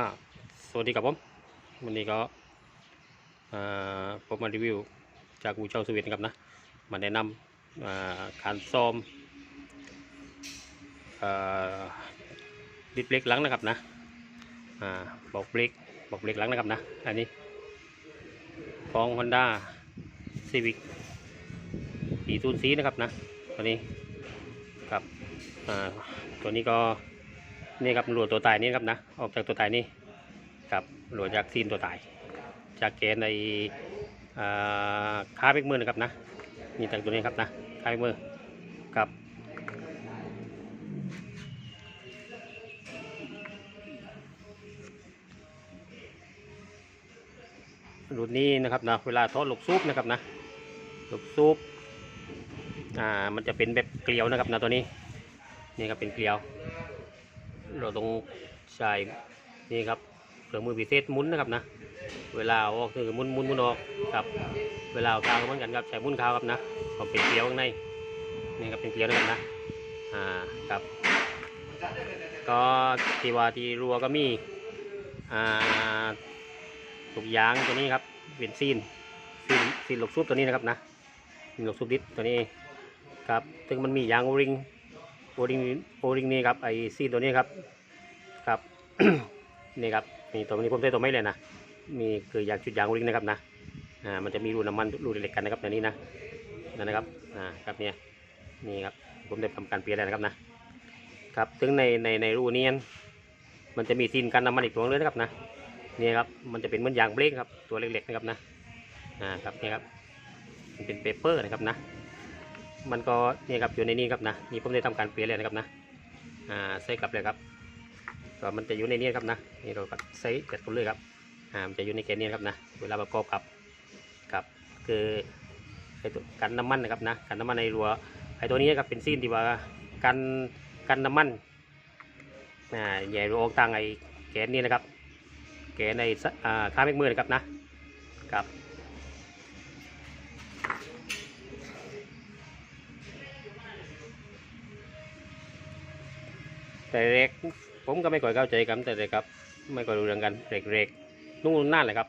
อ่าสวัสดีครับผม วันนี้ก็ผมมารีวิวจากอูเช่าสวีทนะครับนะ มาแนะนำการซ่อมอดิสเบรกหลังนะครับนะบอกเบรกบอกเบรกหลังนะครับนะ อันนี้ของ Honda Civic ปีตูนซีนะครับนะ ตัวนี้ครับตัวนี้ก็ นี่ครับหลวดตัวตายนี่ครับนะออกจากตัวตายนี่ครับหลวดจากซีนตัวตาย จากเกณฑ์ในอ่าค้าเบกมือนะครับนะนี่จากตัวนี้ครับนะค้าเบกมือครับรุ่นนี้นะครับนะเวลาทอดลูกซุปนะครับนะลูกซุปอ่ามันจะเป็นแบบเกลียวนะครับนะตัวนี้นี่ครับเป็นเกลียว เราต้องใช้นี่ครับเครื่องมือพิเศษมุนนะครับนะ เวลาออกคือมุนมุนมุนออกครับ เวลาเอาข้าวเหมือนกันครับใช้มุนข้าวครับนะผมเป็นเกลียวข้างในนี่ครับเป็นเกลียวนะครับนะอ่าครับ ก็ทีว่าทีรัวก็มีอ่าลูกยางตัวนี้ครับเป็นซีนซีนซีนลูกซุปตัวนี้นะครับนะซีนลูกซุปดิสตัวนี้ครับซึ่งมันมียางโอริง โอริงโอริงนี่ครับไอซีตัวนี้ครับครับ นี่ครับนี่ตัวนี้ผมใช้ตัวไม่เลยนะมีคือยางชุดยางโอริงนะครับนะอ่ามันจะมีรูน้ำมันรูเล็กๆกันนะครับในนี้นะนั่นนะครับอ่าครับเนี่ยนี่ครับผมได้ทำการเปลี่ยนแล้วนะครับนะครับถึงในในในรูนี้มันจะมีซีนกันน้ำมันอีกตัวนึงนะครับนะนี่ครับมันจะเป็นเหมือนยางเบรกครับตัวเล็กๆนะครับนะอ่าครับนี่ครับมันเป็นเปเปอร์นะครับนะ มันก็เนี่ยครับอยู่ในนี้ครับนะนี่ผมได้ทำการเปลี่ยนเลยนะครับนะอ่าใส่กลับเลยครับก็มันจะอยู่ในนี้ครับนะนี่เราก็ใส่จัดกันเลยครับอ่ามันจะอยู่ในแกนนี้ครับนะเวลาประกอบกับกับคือไอตัวกันน้ำมันนะครับนะกันน้ำมันในรัวไอตัวนี้ครับเป็นซีนที่ว่ากันกันน้ำมันอ่าใหญ่ออกต่างไอแกนนี้นะครับแกนในสอ่าข้ามเมฆมือนะครับนะครับ แต่เร็กผมก็ไม่ค่อยเข้าใจกันแต่เร็กครับ ไม่ค่อยรู้เรื่องกันเร็กเร็กนุ่งนั่นแหละครับ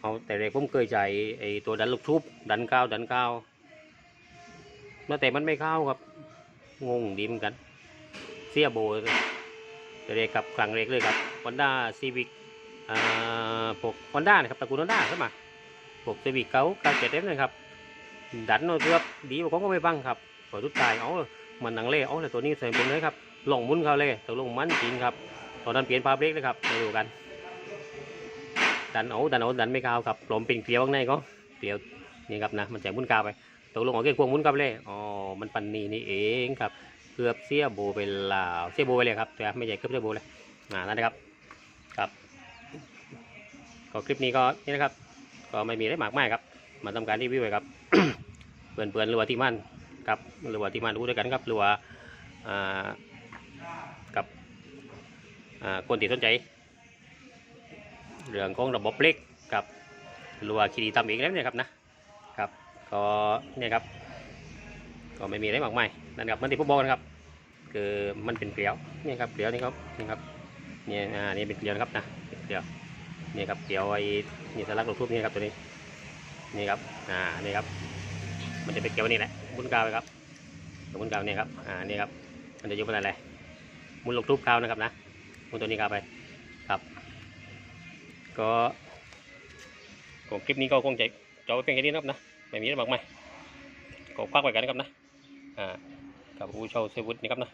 เอาแต่เร็กผมเคยใจไอ้ตัวดันลูกทุบดันก้าวดันก้าวแล้วแต่มันไม่เข้าครับงงดีเหมือนกัน เสียโบแต่เร็กกับครั้งเร็กเลยครับฮอนด้าซีวิกอ่าพวกฮอนด้านะครับตระกูลฮอนด้าใช่ไหมพวกซีวิกเก้าเก้าเจ็ดเอฟนะครับดันเอาเกือบดีกว่าเขาก็ไม่บังครับ พอทุกตายเอามันหนังเล่เอาแต่ตัวนี้ใส่บนเลยครับลงมุนเขาเลยตกลงมันจริงครับ ตอนนั้นเปลี่ยนพาเบรกเลยครับมาดูกัน ดันเอาดันเอาดันไม่กาวครับลมเป็นเกลียวข้างในก็เกลียวนี่ครับนะมันจะมุนกาวไปตกลงของเกี่ยวงมุนกาวเลยอ๋อมันปันนีนี่เองครับเกือบเสียโบไปลาวเสียโบไปเลยครับแต่ไม่ใหญ่เกือบเสียโบเลยอ่านั่นนะครับครับก็คลิปนี้ก็นี่นะครับ ก็ไม่มีอะไรมากมายครับ มาทำการรีวิวเลยครับเปื่อนๆหรือว่าที่มัน ครับหรือว่าที่มันรู้ด้วยกันครับหรือว่ากับคนที่สนใจ เรื่องของระบบเล็กกับรัวคีดีตามเองแล้วเนี่ยครับนะครับก็เนี่ยครับก็ไม่มีอะไรมากมายนั่นครับมันที่ผมบอกนะครับคือมันเป็นเกลียวนี่ครับเกลียวนี่ครับนี่ครับเนี่ยอ่านี่เป็นเกลียวนะครับนะเป็นเกลียวนี่ครับเกลียวไอ้นี่สลักลูกทุบนี่ครับตัวนี้นี่ครับอ่านี่ครับ มันจะเป็นเกลียวนี่แหละ บุญกาวเลยครับบุญกาวเนี่ยครับอ่านี่ครับมันจะอยู่บนอะไรมุนลูกทุบกาวนะครับนะมุนตัวนี้กาวไปครับ ก็ของคลิปนี้ก็คงจะจบไว้เพียงแค่นี้นะครับนะไม่มีอะไรมากมายก็พักไว้กันนะครับนะอ่ากับอูเชาเซวุฒนี่ครับนะ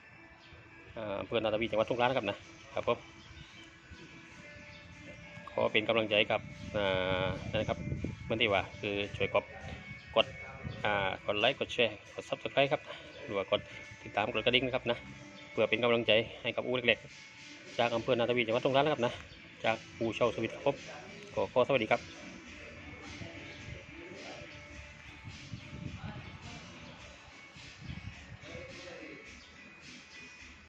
อ่าเพื่อนนาตาวีจังหวัดสงขลานะครับนะครับผมขอเป็นกำลังใจกับอ่านะครับเมื่อนที่ว่าคือช่วยกอ่า กดไลค์กดแชร์กดซับสไครต์ครับหรือว่ากดติดตามกดกระดิ่งนะครับนะเพื่อเป็นกำลังใจให้กับอูเล็กๆ จากอำเภอนาทวีจังหวัดสงขลานะครับนะจากอูเชาสวิตครับผมขอขอสวัสดีครับ